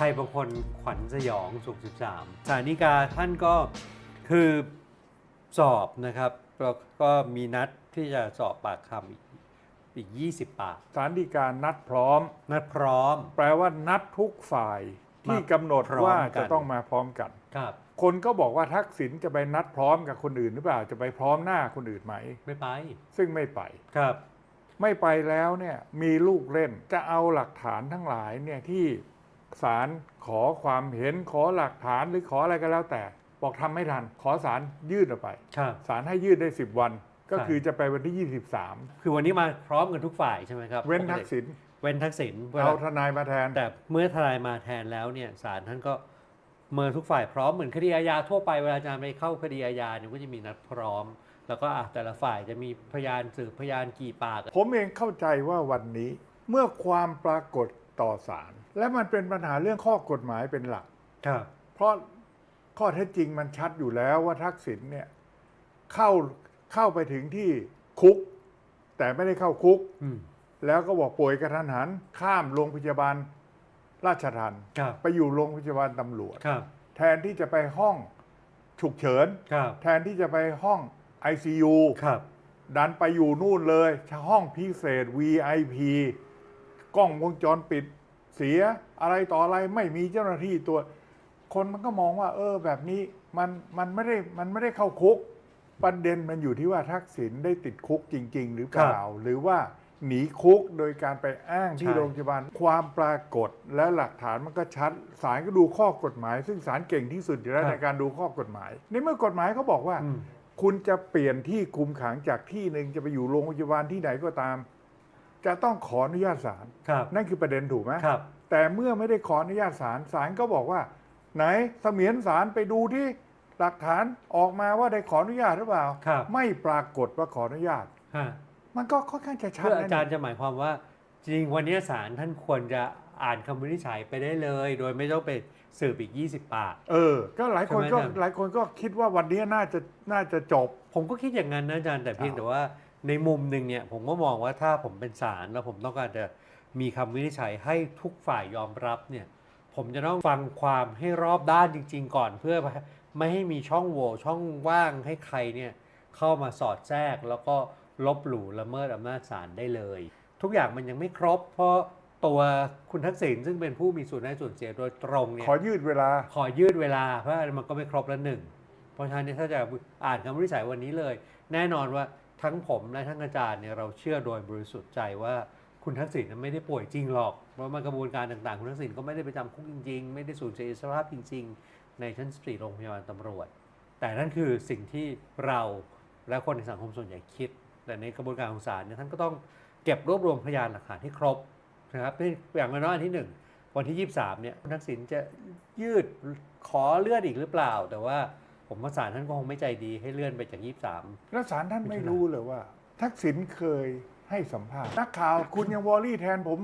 ใครบางคนขวัญสยองสุข13สารนิกาท่านก็คือสอบนะครับแล้วก็มีนัดที่จะสอบปากคำอีกอีก 20 ปากศาลฎีกานัดพร้อม นัดพร้อม แปลว่านัดทุกฝ่ายที่มากำหนดพร้อมว่ากันจะต้องมาพร้อมกันครับ คนก็บอกว่าทักษิณจะไปนัดพร้อมกับคนอื่นหรือเปล่าจะไปพร้อมหน้าคนอื่นไหม ไม่ไป ซึ่งไม่ไปครับ ไม่ไปแล้วเนี่ยมีลูกเล่นจะเอาหลักฐานทั้งหลายเนี่ยที่ ศาลขอความเห็นขอหลักฐานหรือขออะไรก็แล้วแต่ บอกทำไม่ทัน ขอศาลยืดออกไปครับศาลให้ยืดได้ 10 วัน ก็ครับคือจะไปวันที่คือวันนี้มาพร้อมกันทุกฝ่ายใช่ไหมครับ23เว้นทักษิณเว้นทักษิณเวลาเอาทนายมาแทน แต่เมื่อทนายมาแทนแล้วเนี่ยศาลท่านก็เมื่อทุกฝ่ายพร้อมเหมือนคดีอาญาทั่วไปเวลาอาจารย์ไปเข้าคดีอาญาเนี่ยก็จะมีนัดพร้อม แล้วก็อะแต่ละฝ่ายจะมีพยานสืบพยานกี่ปาก ผมเองเข้าใจว่าวันนี้เมื่อความปรากฏต่อศาล และมันเป็นปัญหาเรื่องข้อกฎหมายเป็นหลัก ครับ เพราะข้อเท็จจริงมันชัดอยู่แล้วว่าทักษิณเนี่ยเข้าเข้าไปถึงที่คุก แต่ไม่ได้เข้าคุก อืม แล้วก็บอกป่วยกระทันหัน ข้ามโรงพยาบาลราชทันครับ ไปอยู่โรงพยาบาลตำรวจ ครับ แทนที่จะไปห้องฉุกเฉิน ครับ แทนที่จะไปห้อง ICU ครับ ดันไปอยู่นู่นเลยห้องพิเศษ VIP กล้องวงจรปิด เสียอะไรต่ออะไรไม่มีเจ้าหน้าที่ตัวคนมันก็มองว่า เออ แบบนี้มันมันไม่ได้มันไม่ได้เข้าคุก ประเด็นมันอยู่ที่ว่าทักษิณได้ติดคุกจริง ๆ หรือเปล่า หรือว่าหนีคุกโดยการไปอ้างที่โรงพยาบาลความปรากฏและหลักฐานมันก็ชัดศาลก็ดูข้อกฎหมาย ซึ่งศาลเก่งที่สุดอยู่แล้วในการดูข้อกฎหมาย ในเมื่อกฎหมายเขาบอกว่าอืมคุณจะเปลี่ยนที่คุมขังจากที่หนึ่งจะไปอยู่โรงพยาบาลที่ไหนก็ตาม จะต้องขออนุญาตศาลครับ นั่นคือประเด็นถูกไหมครับ แต่เมื่อไม่ได้ขออนุญาตศาลศาลก็บอกว่า ไหนเสมียนศาลไปดูที่หลักฐานออกมาว่าได้ขออนุญาตหรือเปล่า ครับ ไม่ปรากฏว่าขออนุญาต ฮะมันก็ค่อนข้างจะชัดเพื่อนะอาจารย์จะหมายความว่า จริงๆวันนี้ศาลท่านควรจะอ่านคำวินิจฉัยไปได้เลย โดยไม่ต้องไปสืบอีก 20 ปาก เออ ก็หลายคนก็ใช่ไหมอาจารย์ หลายคนก็คิดว่าวันนี้น่าจะน่าจะจบ ผมก็คิดอย่างนั้นนะอาจารย์แต่เพียงครับแต่ว่า ในมุมหนึ่งเนี่ยผมก็มองว่าถ้าผมเป็นศาลแล้วผมต้องการจะมีคำวินิจฉัยให้ทุกฝ่ายยอมรับเนี่ยผมจะต้องฟังความให้รอบด้านจริง ๆ ก่อนเพื่อไม่ให้มีช่องโหว่ช่องว่างให้ใครเนี่ยเข้ามาสอดแทรกแล้วก็ลบหลู่ละเมิดอำนาจศาลได้เลย ทุกอย่างมันยังไม่ครบ เพราะตัวคุณทักษิณซึ่งเป็นผู้มีส่วนได้ส่วนเสียโดยตรงเนี่ยขอยืดเวลาขอยืดเวลาเพราะมันก็ไม่ครบแล้วหนึ่งเพราะฉะนั้นเนี่ยถ้าจะอ่านคำวินิจฉัยวันนี้เลย แน่นอนว่า ทั้งผมและทั้งอาจารย์เนี่ยเราเชื่อโดยบริสุทธิ์ใจว่าคุณทักษิณไม่ได้ป่วยจริงหรอก เพราะมันกระบวนการต่างๆ คุณทักษิณก็ไม่ได้ไปจำคุกจริงๆ ไม่ได้สูญเสียอิสรภาพจริง ๆ ในชั้นสี่โรงพยาบาลตำรวจ แต่นั่นคือสิ่งที่เราและคนในสังคมส่วนใหญ่คิด แต่ในกระบวนการของศาลเนี่ยท่านก็ต้องเก็บรวบรวมพยานหลักฐานให้ครบนะครับอย่างน้อยอันที่หนึ่งวันที่ 23เนี่ยคุณทักษิณจะยืดขอเลื่อนอีกหรือเปล่า แต่ว่า ผมว่าศาลท่านก็คงไม่ใจดีให้เลื่อนไปจาก23แล้วศาลท่านมิถุนาไม่รู้เลยว่า ทักษิณเคยให้สัมภาษณ์นักข่าวคุณยังวอลลี่แทนผม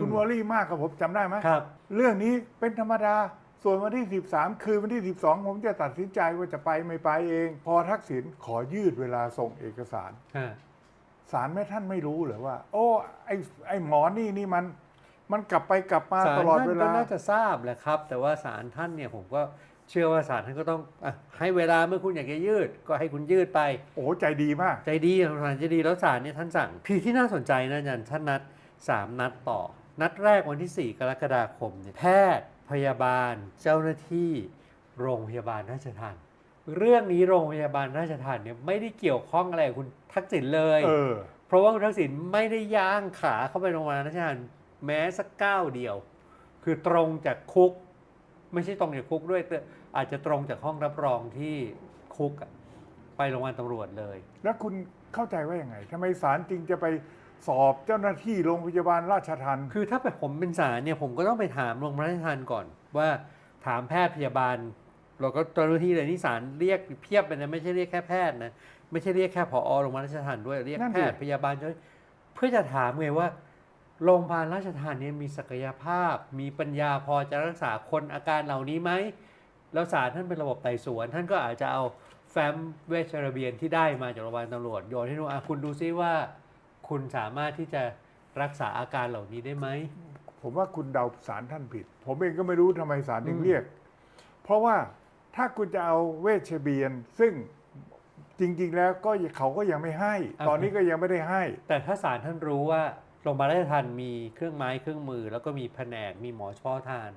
คุณวอลลี่มากกับผมจำได้ไหมครับ เรื่องนี้เป็นธรรมดาส่วนวันที่ 13 คือวันที่ 12 ผมจะตัดสินใจว่าจะไปไม่ไปเอง พอทักษิณขอยืดเวลาส่งเอกสารฮะศาลแม่ท่านไม่รู้เหรือว่า โอ้ไอไอหมอนี่นี่มัน มันกลับไปกลับมาศาลตลอดท่านเวก็ลาน่าจะทราบแหละครับ แต่ว่าศาลท่านเนี่ยผมก็ เชื่อว่าศาลท่านก็ต้องอะให้เวลาเมื่อคุณอยากจะยืด ก็ให้คุณยืดไป โอ้โหใจดีมาก ใจดีศาลใจดีแล้วศาลเนี่ยท่านสั่งคือที่น่าสนใจนะอาจารย์ท่านนัด 3 นัดต่อ นัดแรกวันที่ 4 กรกฎาคมเนี่ยแพทย์พยาบาล เจ้าหน้าที่ โรงพยาบาลราชทันเรื่องนี้โรงพยาบาลราชทันเนี่ยไม่ได้เกี่ยวข้องอะไรกับคุณทักษิณเลย เออ เพราะว่าคุณทักษิณไม่ได้ย่างขาเข้าไปโรงพยาบาลราชทันแม้สักก้าวเดียว คือตรงจากคุก ไม่ใช่ตรงจากคุกด้วยแต่อาจจะตรงจากห้องรับรองที่คุกอะไปโรงพยาบาลตำรวจเลย แล้วคุณเข้าใจว่ายังไงทำไมศาลจริงจะไปสอบเจ้าหน้าที่โรงพยาบาลราชทันคือถ้าเป็นผมเป็นศาลเนี่ยผมก็ต้องไปถามโรงพยาบาลราชทันก่อน ว่าถามแพทย์พยาบาลเราก็เจ้าหน้าที่เลยนี่ศาลเรียกเพียบเลยนะไม่ใช่เรียกแค่แพทย์นะไม่ใช่เรียกแค่ผอโรงพยาบาลราชทันด้วยเรียกนั่นแพดิทย์พยาบาลเจ้าหน้าที่เพื่อจะถามไงว่า โรงพยาบาลราชทันเนี่ยมีศักยภาพ มีปัญญาพอจะรักษาคนอาการเหล่านี้ไหมแล้วศาลท่านเป็นระบบไต่สวน ท่านก็อาจจะเอาแฟ้มเวชระเบียนที่ได้มาจากโรงพยาบาลตำรวจโยนให้ดูอะคุณดูซิว่า คุณสามารถที่จะรักษาอาการเหล่านี้ได้ไหมผผมว่าคุณเดาสารท่านผิด ผมเองก็ไม่รู้ทำไมสารถึงเรียก เพราะว่าถ้าคุณจะเอาเวชเบียน ซึ่งจริง ๆ แล้วก็เขาก็ยังไม่ให้ ตอนนี้ก็ยังไม่ได้ให้ แต่ถ้าศาลท่านรู้ว่า โรงพยาบาลราชทันมีเครื่องไม้เครื่องมือ แล้วก็มีแผนกมีหมอเฉพาะทาน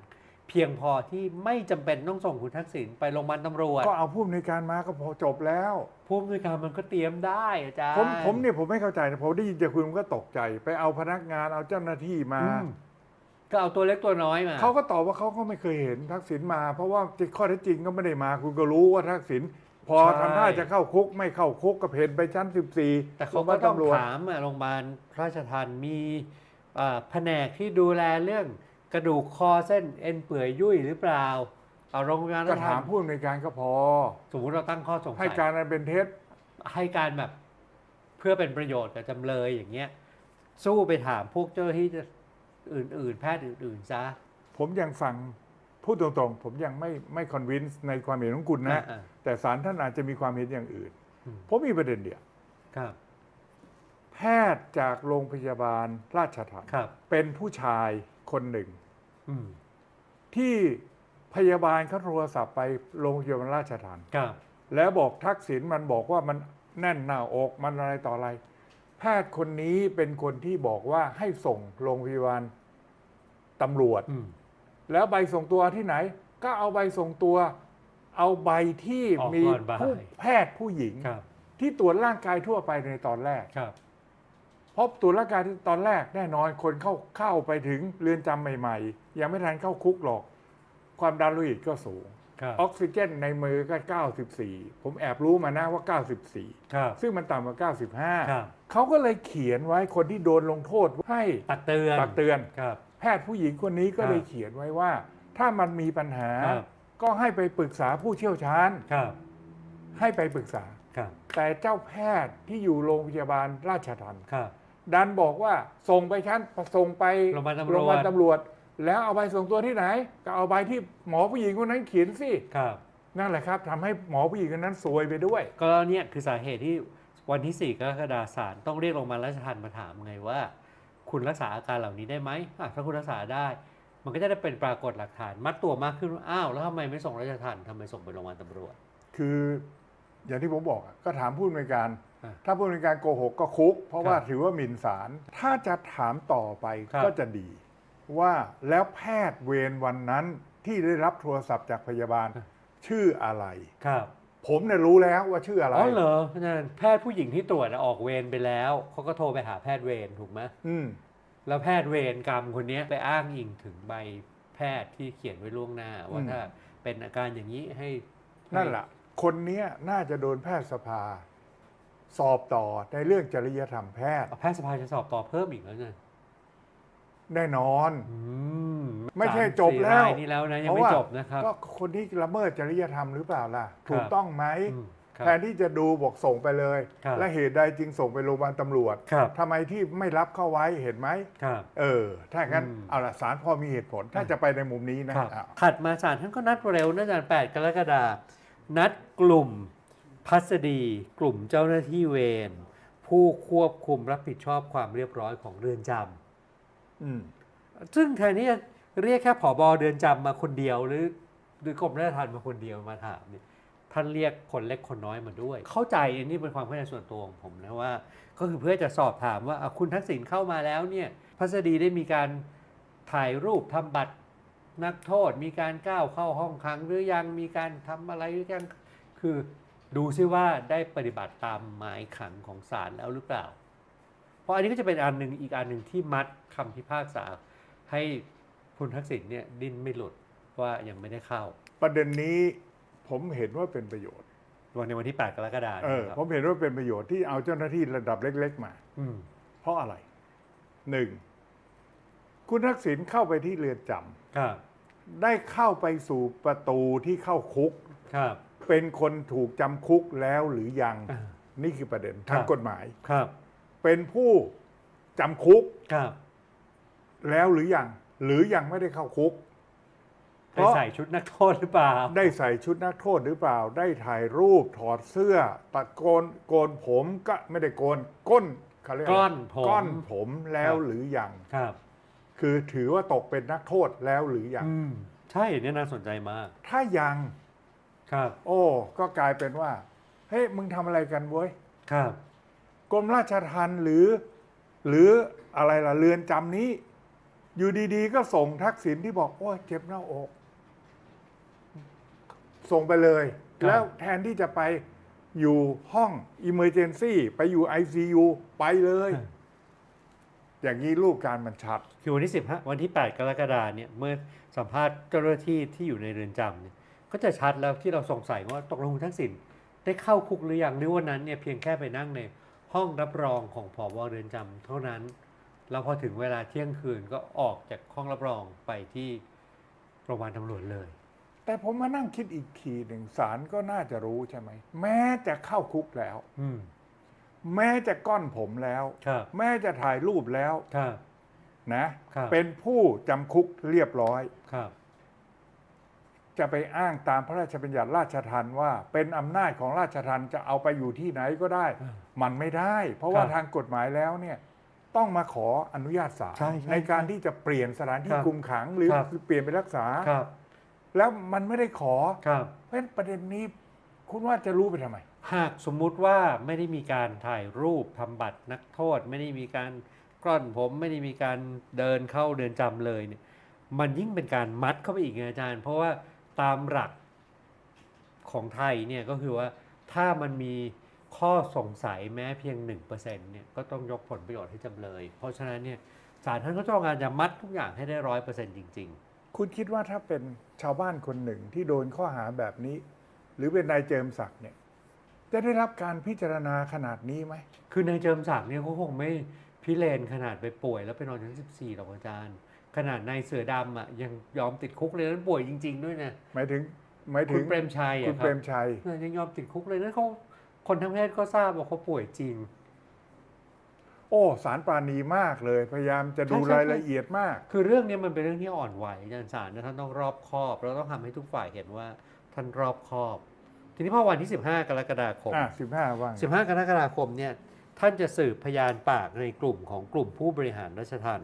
เพียงพอที่ไม่จำเป็นต้องส่งคุณทักษิณไปโรงพยาบาลตำรวจ ก็เอาผู้อำนวยการมาก็พอจบแล้ว ผู้อำนวยการมันก็เตรียมได้อาจารย์ผมผมเนี่ยผมไม่เข้าใจนะผมได้ยินจากคุณผมก็ตกใจ ไปเอาพนักงานเอาเจ้าหน้าที่มา อืมก็เอาตัวเล็กตัวน้อยมา เขาก็ตอบว่าเขาก็ไม่เคยเห็นทักษิณมา เพราะว่าข้อเท็จจริงก็ไม่ได้มา คุณก็รู้ว่าทักษิณ พอใช่ทำท่าจะเข้าคุกไม่เข้าคุกก็เพนไปชั้น 14แต่เขาโรงพก็ยาบาลต้องตำรวจถามอะโรงพยาบาลราชทันมีอ่าแผนกที่ดูแลเรื่องกระดูกคอเส้นเอ็นเปื่อยยุ่ยหรือเปล่าเอาโรงพยาบาลก็ราชถาทัมนผู้อำนวยการก็พอ สมมติเราตั้งข้อสงสัให้ยการอันเป็นเท็จให้การแบบเพื่อเป็นประโยชน์กับจำเลยอย่างเงี้ย สู้ไปถามพวกเจ้าหน้าที่อื่น ๆ แพทย์อื่น ๆ ซะ ผมยังฟัง พูดตรงๆ ผมยังไม่ไม่คอนวินส์ในความเห็นของคุณนะ อ่า แต่ศาลท่านอาจจะมีความเห็นอย่างอื่นอืมผมมีประเด็นเดียว ครับ แพทย์จากโรงพยาบาลราชทัณฑ์ครับ เป็นผู้ชายคนหนึ่ง อืมที่พยาบาลเขาโทรศัพท์ไปโรงพยาบาลราชทัณฑ์ครับ แล้วบอกทักษิณมันบอกว่ามันแน่นหน้าอกมันอะไรต่ออะไร แพทย์คนนี้เป็นคนที่บอกว่าให้ส่งโรงพยาบาลตำรวจ อืม แล้วใบส่งตัวที่ไหน ก็เอาใบส่งตัว เอาใบที่ออกมีก่อนบ่าย ผู้แพทย์ผู้หญิง ครับที่ตรวจร่างกายทั่วไปในตอนแรก ครับเพราะตรวจร่างกายที่ตอนแรกแน่นอนคนเข้าเข้าไปถึงเรือนจำใหม่ๆ ยังไม่ทันเข้าคุกหรอก ความดันโลหิตก็สูง ครับ ออกซิเจนในมือก็ 94 ผมแอบรู้มานะว่า 94 ครับ ซึ่งมันต่ำกว่า ครับ 95 เขาก็เลยเขียนไว้คนที่โดนลงโทษให้ตักเตือนตักเตือน ครับ แพทย์ผู้หญิงคนนี้ก็เลยครับเขียนไว้ว่า ถ้ามันมีปัญหา ครับ ก็ให้ไปปรึกษาผู้เชี่ยวชาญ ครับ ให้ไปปรึกษา ครับ แต่เจ้าแพทย์ที่อยู่โรงพยาบาลราชทัณฑ์ครับ ดันบอกว่าส่งไปชั้นส่งไปโรงพยาบาลตำรวจโรงพยาบาลตำรวจ แล้วเอาใบส่งตัวที่ไหน ก็เอาใบที่หมอผู้หญิงคนนั้นเขียนสิครับ นั่นแหละครับทำให้หมอผู้หญิงคนนั้นซวยไปด้วย ก็เนี่ยคือสาเหตุที่วันที่ 4 กรกฎาคมศาลต้องเรียกโรงพยาบาลราชทัณฑ์มาถามไงว่า คุณรักษาอาการเหล่านี้ได้ไหมอะถ้าคุณรักษาได้ มันก็จะได้เป็นปรากฏหลักฐาน มัดตัวมากขึ้นว่าอ้าวแล้วทำไมไม่ส่งราชทัณฑ์ทำไมส่งไปโรงพยาบาลตำรวจ คืออย่างที่ผมบอกอะก็ถามผู้อำนวยการอะถ้าผู้อำนวยการโกหกก็คุก เพราะว่าครับถือว่าหมิ่นศาลถ้าจะถามต่อไปครับก็จะดี ว่าแล้วแพทย์เวรวันนั้นที่ได้รับโทรศัพท์จากพยาบาลชื่ออะไรครับ ผมเนี่ยรู้แล้วว่าชื่ออะไร อ๋อเหรออาจารย์แพทย์ผู้หญิงที่ตรวจอะออกเวรไปแล้วเขาก็โทรไปหาแพทย์เวรถูกไหมอืม แล้วแพทย์เวรกรรมคนเนี้ยไปอ้างอิงถึงใบแพทย์ที่เขียนไว้ล่วงหน้า ว่าอืม ถ้าเป็นอาการอย่างนี้ให้นั่นแหละ คนเนี้ยน่าจะโดนแพทยสภา สอบต่อในเรื่องจริยธรรมแพทย์ เอาแพทย์สภาจะสอบต่อเพิ่มอีกแล้วเนี่ยแน่นอน อืม ไม่ใช่สาจบสี่แล้วรายนี่แล้วนะยังไม่เพราะว่าจบนะครับ ก็คนที่ละเมิดจริยธรรมหรือเปล่าล่ะ ถูกต้องไหมอืมครับ แทนที่จะดูบอกส่งไปเลย ครับและเหตุใดจึงส่งไปโรงพยาบาลตำรวจครับ ทำไมที่ไม่รับเข้าไว้เห็นไหม ครับ เออ ถ้างั้นอืม เอาละศาลพอมีเหตุผล ถ้าจะไปในมุมนี้นะ ครับอ้าวถัดมาศาลท่านก็นัดเร็วนะอาจารย์8กรกฎาคมนัดกลุ่มพัสดี กลุ่มเจ้าหน้าที่เวรผู้ควบคุมรับผิดชอบความเรียบร้อยของเรือนจำ อืม ซึ่งแทนที่จะ เรียกแค่ผอบอเดือนจำมาคนเดียว หรือหรือกรมราชทัณฑ์มาคนเดียวมาถามเนี่ยท่านเรียกคนเล็กคนน้อยมาด้วย เข้าใจอันนี้เป็นความเข้าใจส่วนตัวของผมนะว่า ก็คือเพื่อจะสอบถามว่าคุณทักษิณเข้ามาแล้วเนี่ยพัสดีได้มีการถ่ายรูปทำบัตรนักโทษ มีการก้าวเข้าห้องขังหรือยังมีการทำอะไรหรือยังคือดูซิว่าได้ปฏิบัติตามหมายขังของศาลแล้วหรือเปล่า เพราะอันนี้ก็จะเป็นอันหนึ่งอีกอันหนึ่งที่มัดคำพิพากษาให้ คุณทักษิณเนี่ยดิ้นไม่หลุดว่ายังไม่ได้เข้า ประเด็นนี้ผมเห็นว่าเป็นประโยชน์วันในวันที่ 8 กรกฎาคมเออนะครับผมเห็นว่าเป็นประโยชน์ที่เอาเจ้าหน้าที่ระดับเล็ก ๆ มาอืมเพราะอะไรหนึ่งคุณทักษิณเข้าไปที่เรือนจครับำได้เข้าไปสู่ประตูที่เข้าคุกครับเป็นคนถูกจำคุกแล้วหรือยังอ่านี่คือประเด็นครับทางกฎหมายครับเป็นผู้จำคุกครับแล้วหรือยัง หรือยังไม่ได้เข้าคุกเพได้ราะใส่ชุดนักโทษหรือเปล่า ได้ใส่ชุดนักโทษหรือเปล่า ได้ถ่ายรูปถอดเสื้อตัดโกนโกนผมก็ไม่ได้โกนก้นเขาเรียกะไรก้อนผม ก้อนผมแล้วครับหรือยังครับคือถือว่าตกเป็นนักโทษแล้วหรือยังอืมใช่เนี่ยน่าสนใจมาก ถ้ายัง ครับ โอ้ ก็กลายเป็นว่า เฮ้ยมึงทำอะไรกันเว้ยครับ กรมราชทัณฑ์หรือ หรืออะไรล่ะเรือนจำนี้ อยู่ดีๆ ก็ส่งทักษิณที่บอกโอ้ยเจ็บหน้าอก ส่งไปเลย ครับ แล้วแทนที่จะไปอยู่ห้อง Emergency ไปอยู่ ICU ไปเลย อย่างนี้รูปการมันชัด คือวันที่สิบห้าวันที่ 8 กรกฎาเนี่ยเมื่อสัมภาษณ์เจ้าหน้าที่ที่อยู่ในเรือนจำเนี่ยก็จะชัดแล้วที่เราสงสัยว่าตกลงคุณทักษิณได้เข้าคุกหรือยังหรือวันนั้นเนี่ยเพียงแค่ไปนั่งในห้องรับรองของผอเรือนจำเท่านั้น แล้วพอถึงเวลาเที่ยงคืนก็ออกจากห้องรับรองไปที่โรงพยาบาลตำรวจเลย แต่ผมมานั่งคิดอีกทีหนึ่งศาลก็น่าจะรู้ใช่ไหม แม้จะเข้าคุกแล้ว อืม แม้จะก้อนผมแล้ว ครับ แม้จะถ่ายรูปแล้วครับ นะ ครับ เป็นผู้จำคุกเรียบร้อย ครับ จะไปอ้างตามพระราชบัญญัติราชทัณฑ์ว่า เป็นอำนาจของราชทัณฑ์จะเอาไปอยู่ที่ไหนก็ได้ อ่ามันไม่ได้ เพราะว่าครับ ทางกฎหมายแล้วเนี่ย ต้องมาขออนุญาตศาลใช่ใช่ในการที่จะเปลี่ยนสถานที่ครับคุมขังหรือครับ เปลี่ยนไปรักษา ครับแล้วมันไม่ได้ขอ ครับ เพราะฉะนั้นประเด็นนี้คุณว่าจะรู้ไปทำไม หากสมมุติว่าไม่ได้มีการถ่ายรูปทำบัตรนักโทษ ไม่ได้มีการกล้อนผมไม่ได้มีการเดินเข้าเดินจำเลยเนี่ยมันยิ่งเป็นการมัดเข้าไปอีกไงอาจารย์ เพราะว่าตามหลักของไทยเนี่ยก็คือว่าถ้ามันมี ข้อสงสัยแม้เพียง 1%เนี่ยก็ต้องยกผลประโยชน์ให้จำเลย เพราะฉะนั้นเนี่ยศาลท่านก็ต้องการจะมัดทุกอย่างให้ได้ร้อยเปอร์เซ็นต์จริงคุณคิดว่าถ้าเป็นชาวบ้านคนหนึ่งที่โดนข้อหาแบบนี้ หรือเป็นนายเจิมศักดิ์เนี่ย จะได้รับการพิจารณาขนาดนี้ไหมๆคือในเจิมศักดิ์เนี่ยเขาคงไม่พิเรนขนาดไปป่วย แล้วไปนอนชั้น14หรอกอาจารย์ ขนาดนายเสือดำอะยังยอมติดคุกเลยนั้นป่วยจริง ๆ ด้วยนะหมายถึงหมายถึคุงณเปรมชัยคุอะณคเปรรับมชัย เออยังยอมติดคุกเลยนั้นเขา คนทั้งประเทศก็ทราบว่าเขาป่วยจริง โอ้ สารปราณีมากเลย พยายามจะดูใช่ใช่ รายละเอียดมาก คือเรื่องนี้มันเป็นเรื่องที่อ่อนไหวอาจารย์ศาลนะท่านต้องรอบคอบเราต้องทำให้ทุกฝ่ายเห็นว่าท่านรอบคอบ ทีนี้พอวันที่ 15 กรกฎาคม อะสิบห้าว่าง15 กรกฎาคมเนี่ยท่านจะสืบพยานปากในกลุ่มของกลุ่มผู้บริหารราชทัณ